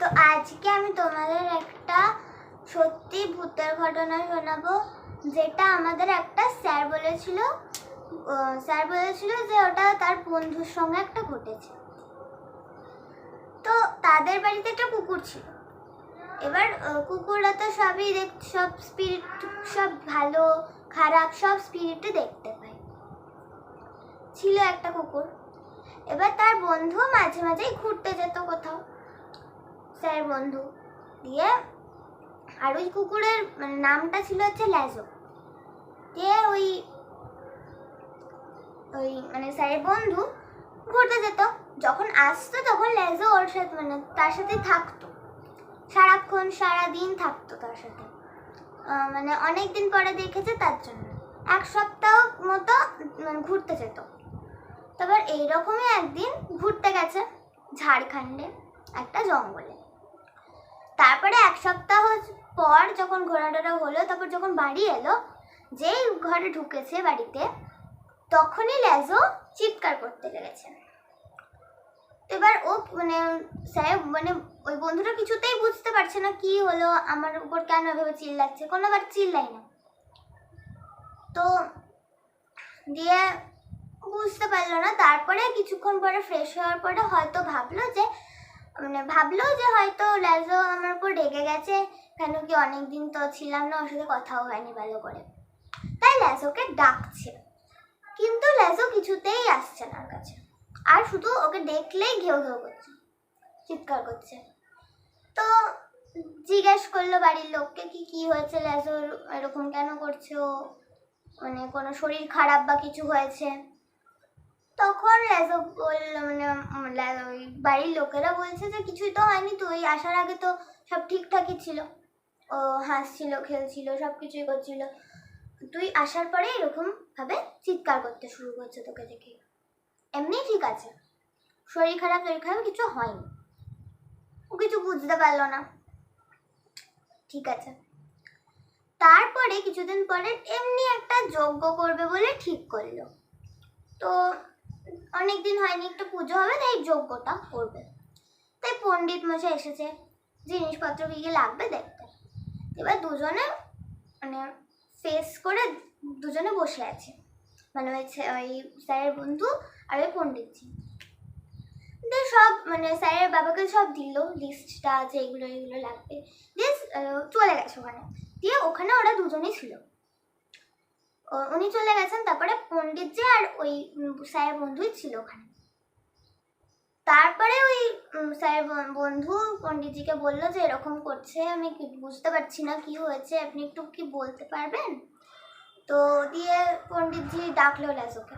তো আজকে আমি তোমাদের একটা সত্যি ভূতের ঘটনা শোনাবো, যেটা আমাদের একটা স্যার বলেছিল স্যার বলেছিল যে ওটা তার বন্ধুর সঙ্গে একটা ঘটেছে। তো তাদের বাড়িতে একটা কুকুর ছিল। এবার কুকুররা তো সবই দেখ, সব স্পিরিট সব ভালো, খারাপ, সব স্পিরিটে দেখতে পায়। ছিল একটা কুকুর। এবার তার বন্ধু মাঝে মাঝেই ঘুরতে যেত কোথাও। স্যার বন্ধু দিয়ে আর ওই কুকুরের মানে নামটা ছিল হচ্ছে ল্যাজো। দিয়ে ওই ওই মানে স্যারের বন্ধু ঘুরতে যেত। যখন আসতো তখন ল্যাজো ওর সাথে মানে তার সাথে থাকতো। সারাক্ষণ সারা দিন থাকতো তার সাথে। মানে অনেক দিন পরে দেখেছে তার জন্য। এক সপ্তাহ মতো মানে ঘুরতে যেত। তারপর এইরকমই একদিন ঘুরতে গেছে ঝাড়খণ্ডে, একটা জঙ্গলে। তারপরে এক সপ্তাহ পর যখন ঘোরাটোরা হলো, তারপর যখন বাড়ি এলো, যেই ঘরে ঢুকেছে বাড়িতে, তখনই ল্যাজো চিৎকার করতে লেগেছে। তো এবার ও মানে স্যার মানে ওই বন্ধুটা কিছুতেই বুঝতে পারছে না কি হলো, আমার উপর কেন এভাবে চিল্লাচ্ছে কোনোবার চিল্লাই না তো দিয়ে বুঝতে পারল না। তারপরে কিছুক্ষণ পরে ফ্রেশ হওয়ার পরে হয়তো ভাবলো যে মানে ভাবলো যে হয়তো ল্যাজো আমার উপর রেগে গেছে। কেন কি অনেক দিন তো ছিলাম না, ওর সাথে কথাও হয়নি ভালো করে। তাই ল্যাজোকে ডাকছে। কিন্তু ল্যাজো কিছুতেই আসছে না ওর কাছে। আর শুধু ওকে দেখলেই ঘেউ ঘেউ করছে, চিৎকার করছে। তো জিজ্ঞেস করল বাড়ির লোককে কি কি হয়েছে ল্যাজোর এরকম কেন করছে? মানে কোনো শরীর খারাপ বা কিছু হয়েছে? তখন ল্যাজো বলল মানে ওই বাড়ির লোকেরা বলছে যে কিছুই তো হয়নি তুই আসার আগে তো সব ঠিকঠাকই ছিল। ও হাসছিল, খেলছিল, সব কিছুই করছিল। তুই আসার পরে এরকম ভাবে চিৎকার করতে শুরু করছে তোকে দেখে। এমনি ঠিক আছে। শরীর খারাপ শরীর খারাপ, কিছু হয়নি। ও কিছু বুঝতে পারল না। ঠিক আছে। তারপরে কিছুদিন পরে এমনি একটা যজ্ঞ করবে বলে ঠিক করল। তো অনেক দিন হয়নি, একটু পুজো হবে, তাই যজ্ঞটা করবে। তাই পণ্ডিত মশাই এসেছে, জিনিসপত্র কি কি লাগবে দেখতে। এবার দুজনে মানে ফেস করে দুজনে বসে আছে। মানে ওই ছে- ওই স্যারের বন্ধু আর ওই পণ্ডিতজি। দিয়ে সব মানে স্যারের বাবাকে সব দিল লিস্টটা আছে, এগুলো এগুলো লাগবে। দিয়ে চলে গেছে ওখানে। দিয়ে ওখানে ওরা দুজনেই ছিল। উনি চলে গেছেন তারপরে পণ্ডিতজি আর ওই স্যারের বন্ধুই ছিল ওখানে। তারপরে ওই স্যারের বন্ধু পণ্ডিতজিকে বলল যে, এরকম করছে, আমি বুঝতে পারছি না, কি হয়েছে, আপনি একটু কি বলতে পারবেন? তো দিয়ে পণ্ডিতজি ডাকলো ল্যাসোকে।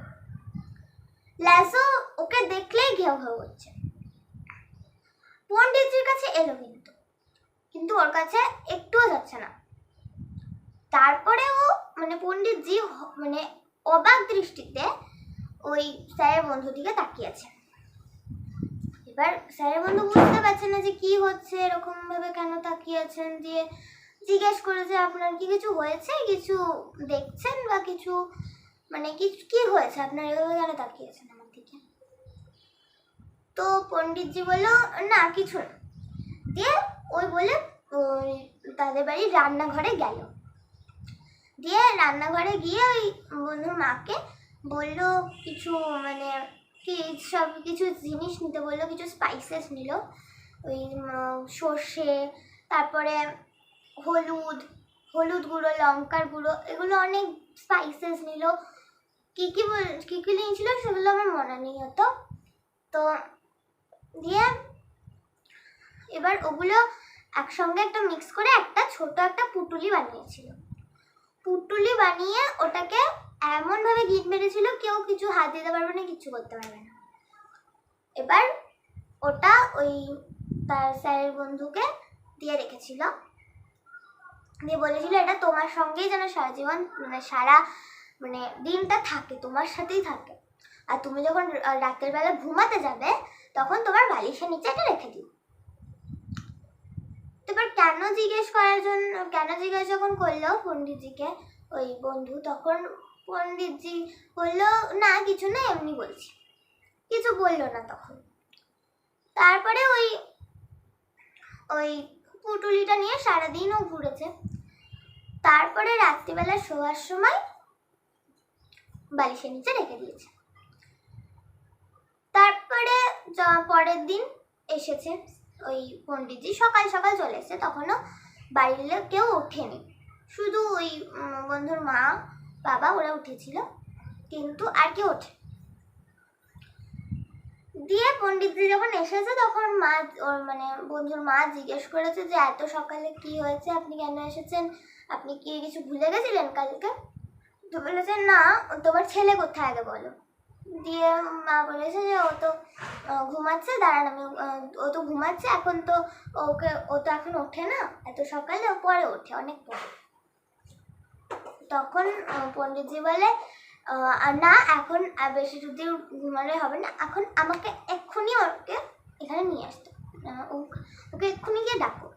ল্যাসো ওকে দেখলেই ঘেউ ঘেউ হচ্ছে পণ্ডিতজির কাছে এলো কিন্তু। কিন্তু ওর কাছে একটুও যাচ্ছে না। তারপরে ও মানে পণ্ডিতজি মানে অবাক দৃষ্টিতে ওই স্যারের বন্ধু দিকে তাকিয়েছে এবার স্যারের বন্ধু বুঝতে পারছে না যে কি হচ্ছে এরকম ভাবে কেন তাকিয়েছেন দিয়ে জিজ্ঞেস করেছে, আপনার কি কিছু হয়েছে? কিছু দেখছেন বা কিছু? মানে কি কি হয়েছে? আপনার এভাবে কেন তাকিয়েছেন আমার দিকে? তো পণ্ডিতজি বলল, না, কিছু না। দিয়ে ওই বলে তাদের বাড়ির রান্নাঘরে গেল। দিয়ে রান্নাঘরে গিয়ে ওই বন্ধুর মাকে বলল কিছু মানে কি সব কিছু জিনিস নিতে বলল, কিছু স্পাইসেস নিল। ওই সর্ষে, তারপরে হলুদ হলুদ গুঁড়ো, লঙ্কার গুঁড়ো, এগুলো অনেক স্পাইসেস নিল। কী কী বল- কী কী নিয়েছিল সেগুলো আমার মনে নেই হতো তো দিয়ে এবার ওগুলো একসঙ্গে একটা মিক্স করে একটা ছোট একটা পুটুলি বানিয়েছিল। পুটুলি বানিয়ে ওটাকে এমনভাবে গিট মেরেছিল, কেউ কিছু হাত দিতে পারবে না কিছু করতে পারবে না। এবার ওটা ওই তার স্যারের বন্ধুকে দিয়ে রেখেছিল। দিয়ে বলেছিল, এটা তোমার সঙ্গেই যেন সারা জীবন মানে সারা মানে দিনটা থাকে, তোমার সাথেই থাকে। আর তুমি যখন রাতের বেলা ঘুমাতে যাবে, তখন তোমার বালিশের নিচে এটা রেখে দিও। এবার কেন জিজ্ঞেস করার জন্য, কেন জিজ্ঞেস যখন করল পণ্ডিতজিকে, ওই বন্ধু তখন পণ্ডিতজি বলল, না, কিছু না, এমনি বলছি। কিছু বলল না তখন। তারপরে ওই ওই পুটুলিটা নিয়ে সারাদিনও ঘুরেছে। তারপরে রাত্রিবেলা শোয়ার সময় বালিশের নিচে রেখে দিয়েছে। তারপরে পরের দিন এসেছে। ওই পণ্ডিতজি সকাল সকাল চলে এসেছে, তখনও বাড়ির কেউ ওঠেনি। শুধু ওই বন্ধুর মা, বাবা ওরা উঠেছিল, কিন্তু আর কেউ ওঠে দিয়ে পণ্ডিতজি যখন এসেছে, তখন মা, ওর মানে বন্ধুর মা জিজ্ঞেস করেছে যে, এত সকালে কি হয়েছে? আপনি কেন এসেছেন? আপনি কি কিছু ভুলে গেছিলেন কালকে? তো বলেছে, না, তোমার ছেলে কোথায় আগে বলো? দিয়ে মা বলেছে যে ও তো ঘুমাচ্ছে, দাঁড়ান আমি, ও তো ঘুমাচ্ছে, এখন তো ওকে, ও তো এখন ওঠে না, এত সকালে ও পরে ওঠে, অনেক পরে। তখন পণ্ডিতজি বলে না, এখন বেশি যদি ঘুমালে হবে না, এখন আমাকে এক্ষুনি ওকে এখানে নিয়ে আসতো ওকে এক্ষুনি গিয়ে ডাকো।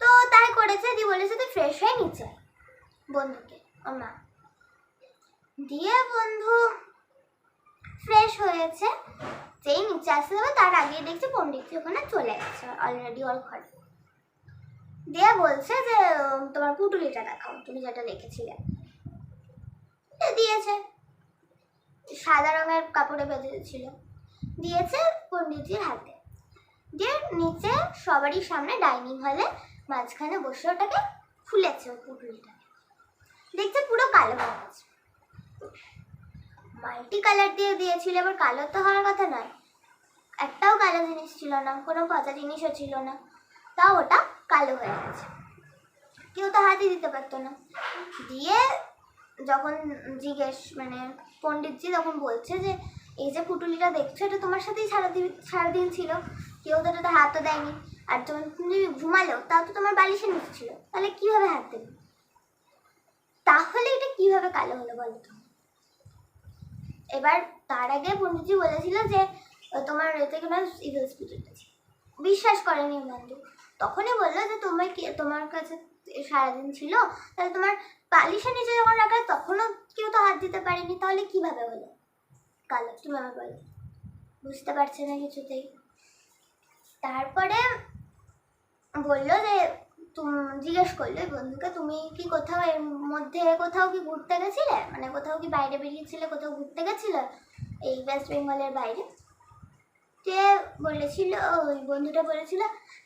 তো তাই করেছে, দি বলেছে তুই ফ্রেশ হয়ে নিচে, বন্ধুকে মা। দিয়ে বন্ধু ফ্রেশ হয়েছে। যেই নিচে আসতে হবে তার আগে দেখছি পণ্ডিতজি ওখানে চলে গেছে অলরেডি ওর ঘরে। দিয়ে বলছে যে তোমার পুটুলিটা দেখাও তুমি যেটা লিখেছিলে দিয়েছে। সাদা রঙের কাপড়ে বেঁধে ছিল দিয়েছে পণ্ডিতজির হাতে। দিয়ে নিচে সবারই সামনে ডাইনিং হলে মাঝখানে বসে ওটাকে খুলেছে পুটুলিটাকে। দেখছে পুরো কালো হয়ে গেছে। মাল্টি কালার দিয়ে দিয়েছিল, এবার কালো তো হওয়ার কথা নয়। একটাও কালো জিনিস ছিল না, কোনো পচা জিনিসও ছিল না। তাও ওটা কালো হয়ে গেছে। কেউ তো হাতই দিতে পারতো না। দিয়ে যখন জিজ্ঞেস মানে পণ্ডিতজি তখন বলছে যে, এই যে পুটুলিটা দেখছ, এটা তোমার সাথেই সারাদিন সারাদিন ছিল। কেউ তো এটাতে হাতও দেয়নি। আর যখন তুমি ঘুমালো, তাও তো তোমার বালিশের নিচে ছিল। তাহলে কীভাবে হাত দেবে? তাহলে এটা কীভাবে কালো হলো বলো তো? এবার তার আগে পণ্ডিতজি বলেছিল যে, তোমার এতে কোনো ইভিল স্পিরিট আছে বিশ্বাস করেনি বন্ধু। তখনই বলল যে, তোমার কি, তোমার কাছে সারাদিন ছিল? তাহলে তোমার বালিশের নিচে যখন রাখা, তখনও কেউ তো হাত দিতে পারেনি। তাহলে কীভাবে হলো? কালো, তুমি আমার বলো। বুঝতে পারছে না কিছুতেই। তারপরে বলল যে জিজ্ঞেস করল, বন্ধুকে, তুমি কি কোথাও এর মধ্যে কোথাও কি ঘুরতে গেছিলে? মানে কোথাও কি বাইরে বেরিয়েছিলে, কোথাও ঘুরতে গেছিলে? এই ওয়েস্ট বেঙ্গলের বাইরে? সে বলেছিল, ওই বন্ধুটা বলেছিল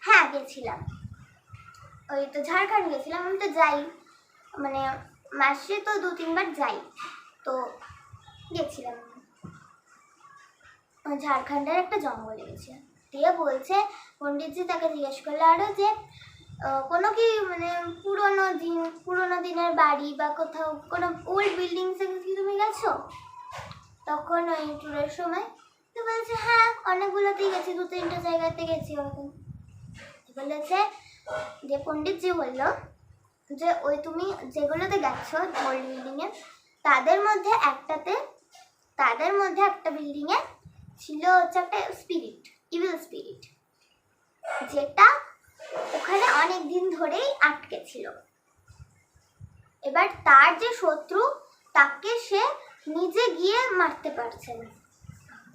হ্যাঁ গেছিলাম। ওই তো ঝাড়খণ্ড গেছিলাম, আমি তো যাই। মানে মাসে তো দু, তিনবার যাই, তো গেছিলাম। ঝাড়খণ্ডের একটা জঙ্গলে গেছিলাম। দিয়ে বলছে, পণ্ডিতজি তাকে জিজ্ঞেস করল আরও যে কোনো কি মানে পুরোনো দিন, পুরোনো দিনের বাড়ি বা কোথাও কোনো ওল্ড বিল্ডিংসে কি তুমি গেছো? তখন ওই ট্যুরের সময় তো বলছে হ্যাঁ অনেকগুলোতেই গেছি, দু তিনটে জায়গাতে গেছি ওরকম। বলেছে যে পণ্ডিতজি বলল যে, ওই তুমি যেগুলোতে গেছো ওল্ড বিল্ডিংয়ে তাদের মধ্যে একটাতে, তাদের মধ্যে একটা বিল্ডিংয়ে ছিল হচ্ছে একটা স্পিরিট ইভিল স্পিরিট যেটা ওখানে অনেক দিন ধরেই আটকে ছিল। এবার তার যে শত্রু, তাকে সে নিজে গিয়ে মারতে পারছে না।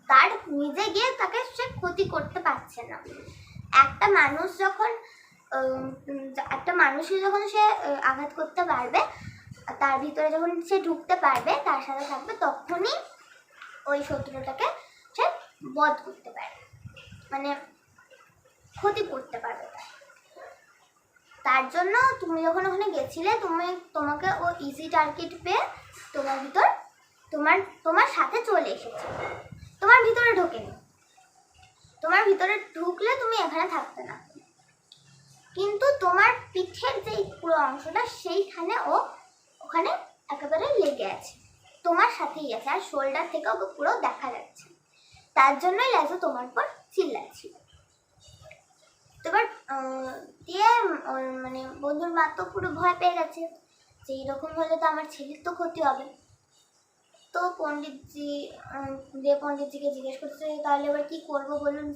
তার নিজে গিয়ে তাকে সে ক্ষতি করতে পারছে না। একটা মানুষ যখন একটা মানুষকে যখন সে আঘাত করতে পারবে, তার ভিতরে যখন সে ঢুকতে পারবে, তার সাথে থাকবে, তখনই ওই শত্রুটাকে সে বধ করতে পারবে। মানে ক্ষতি করতে পারবে তার। তার জন্য তুমি যখন ওখানে গেছিলে, তুমি তোমাকে ও ইজি টার্গেট পেয়ে তোমার ভিতর, তোমার তোমার সাথে চলে এসেছে। তোমার ভিতরে ঢোকেনি। তোমার ভিতরে ঢুকলে তুমি এখানে থাকতে না। কিন্তু তোমার পিঠের যে পুরো অংশটা, সেইখানে ও ওখানে একেবারে লেগে আছে। তোমার সাথেই আছে, আর শোল্ডার থেকে ওকে পুরো দেখা যাচ্ছে। তার জন্যই লেজো তোমার পর চিল্লাচ্ছিল। এবার দিয়ে মানে বন্ধুর মা তো পুরো ভয় পেয়ে গেছে যে এরকম হলে তো আমার ছেলের তো ক্ষতি হবে। তো পণ্ডিতজি দিয়ে পণ্ডিতজিকে জিজ্ঞেস করছে তাহলে এবার কি করব বলুন?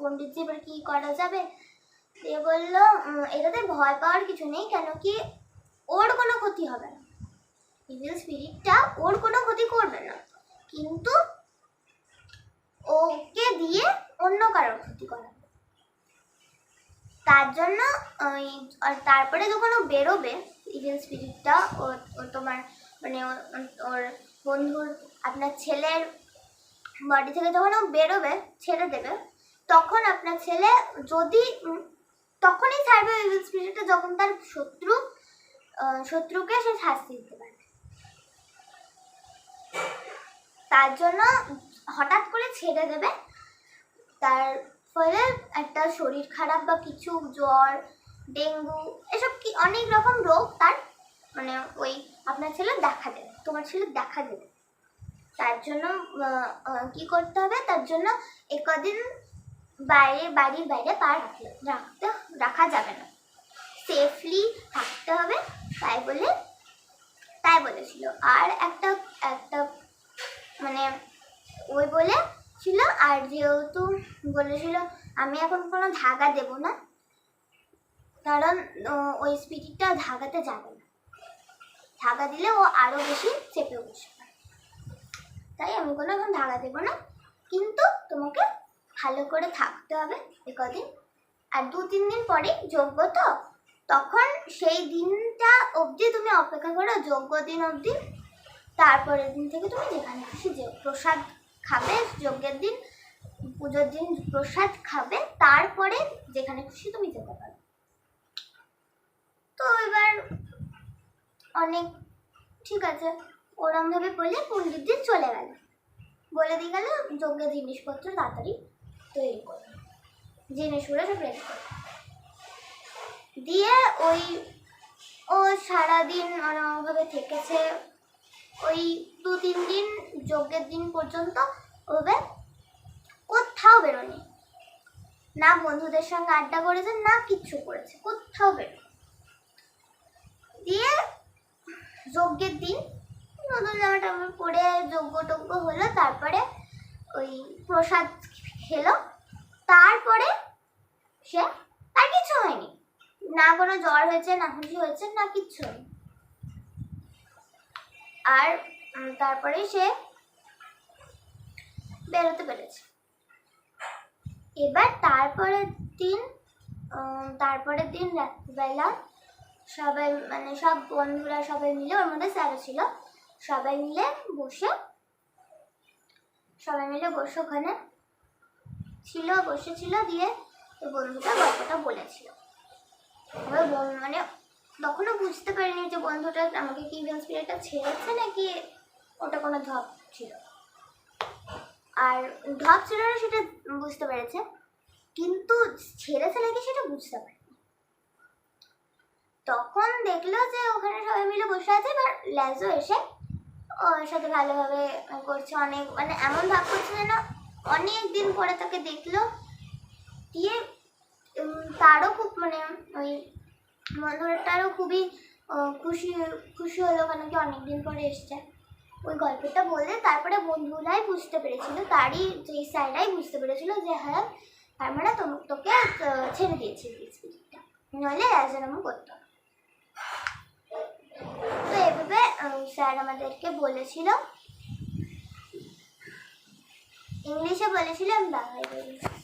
পণ্ডিতজি এবার কি করা যাবে? দিয়ে বলল এটাতে ভয় পাওয়ার কিছু নেই, কেন কি ওর কোনো ক্ষতি হবে না। ইভিল স্পিরিটটা ওর কোনো ক্ষতি করবে না। কিন্তু ওকে দিয়ে অন্য কারোর ক্ষতি করাবে তার জন্য, ওই তারপরে যখন ও বেরোবে ইভিল স্পিরিটটা ও তোমার মানে ওর বন্ধুর, আপনার ছেলের বডি থেকে যখন ও বেরোবে, ছেড়ে দেবে, তখন আপনার ছেলে যদি তখনই ছাড়বে ইভিল স্পিরিটটা যখন তার শত্রু শত্রুকে সে শাস্তি দিতে পারে তার জন্য হঠাৎ করে ছেড়ে দেবে, তার ফলে একটা শরীর খারাপ বা কিছু জ্বর, ডেঙ্গু, এসব কি অনেক রকম রোগ তার মানে ওই আপনার ছেলে দেখা দেবে, তোমার ছেলে দেখা দেবে। তার জন্য কি করতে হবে? তার জন্য একদিন বাইরে, বাড়ির বাইরে পা রাখলে, রাখতে, রাখা যাবে না। সেফলি থাকতে হবে, তাই বলে, তাই বলেছিল। আর একটা একটা মানে ওই বলে ছিল আর যেহেতু বলেছিল আমি এখন কোনো ধাগা দেব না, কারণ ওই স্পিরিটটা ধাগাতে যাবে না। ধাগা দিলে ও আরও বেশি চেপে বসবে। তাই আমি কোনো এখন ধাগা দেবো না, কিন্তু তোমাকে ভালো করে থাকতে হবে এ কদিন। আর দু তিন দিন পরে যোগ্য তো, তখন সেই দিনটা অবধি তুমি অপেক্ষা করো, যোগ্য দিন অবধি, তারপরের দিন থেকে তুমি যেখানে খুশি যেও। প্রসাদ খাবে, যজ্ঞের দিন, পুজোর দিন প্রসাদ খাবে, তারপরে যেখানে খুশি তুমি যেতে পারো। তো এবার অনেক ঠিক আছে, ওরম ভাবে বলে পণ্ডিত দিন চলে গেল। বলে দিয়ে গেল, যজ্ঞের জিনিসপত্র তাড়াতাড়ি তৈরি করে। জিনিসগুলো সব রেডি করে। দিয়ে ওই, ও সারাদিন ওরমভাবে থেকেছে ওই দু তিন দিন যজ্ঞের দিন পর্যন্ত ওভাবে কোথাও বেরোনি। না বন্ধুদের সঙ্গে আড্ডা করেছে, না কিচ্ছু করেছে। কোথাও বেরো দিয়ে যজ্ঞের দিন নতুন জামা টামা পরে যজ্ঞ টজ্ঞ হলো, তারপরে ওই প্রসাদ খেলো। তারপরে সে আর কিছু হয়নি। না কোনো জ্বর হয়েছে, না কিছু হয়েছে, না কিচ্ছু হয়নি। আর তারপরে সে বেরোতে পেরেছে। এবার তারপরের দিন তারপরের দিন রাত্রিবেলা সবাই মানে সব বন্ধুরা সবাই মিলে, ওর মধ্যে স্যারও ছিল, সবাই মিলে বসে, সবাই মিলে বসে ওখানে ছিল, বসেছিল, দিয়ে বন্ধুটা গল্পটা বলেছিল। মানে তখনও বুঝতে পারিনি যে বন্ধুটা আমাকে কি ইভেন্ট স্পিরিটটা ছেড়েছে নাকি ওটা কোনো ধপ ছিল। আর ধপ ছিল না সেটা বুঝতে পেরেছে, কিন্তু ছেড়েছে নাকি সেটা বুঝতে পারেনি। তখন দেখল যে ওখানে সবাই মিলে বসে আছে, এবার ল্যাজো এসে ওর সাথে ভালোভাবে করছে অনেক মানে এমন ভাব করছে যেন অনেক দিন পরে তাকে দেখল। দিয়ে তারও খুব মানে ওই বন্ধুটারও খুবই খুশি খুশি হলো কেন কি অনেকদিন পরে এসছে। ওই গল্পটা বললে তারপরে বন্ধুরাই বুঝতে পেরেছিল, তারই যে স্যাররাই বুঝতে পেরেছিল যে হ্যাঁ তার মানে তোকে ছেড়ে দিয়েছে স্পিরিটটা। নইলে রাজারামও করতো। তো এভাবে স্যার আমাদেরকে বলেছিল। ইংলিশে বলেছিল আমি বাংলায় বলেছি